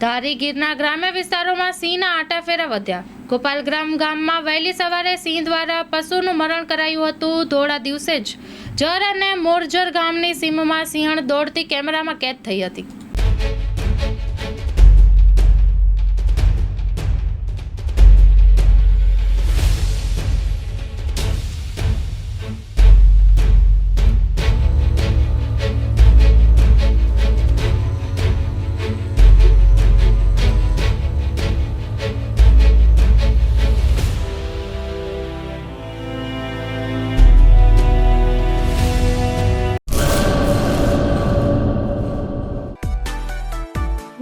ધારી ગીરના ગ્રામ્ય વિસ્તારોમાં સિંહના આટાફેરા વધ્યા. ગોપાલગ્રામ ગામમાં વહેલી સવારે સિંહ દ્વારા પશુનું મરણ કરાયું હતું. ધોળા દિવસે જ જર અને મોરજર ગામની સીમમાં સિંહણ દોડતી કેમેરામાં કેદ થઈ હતી.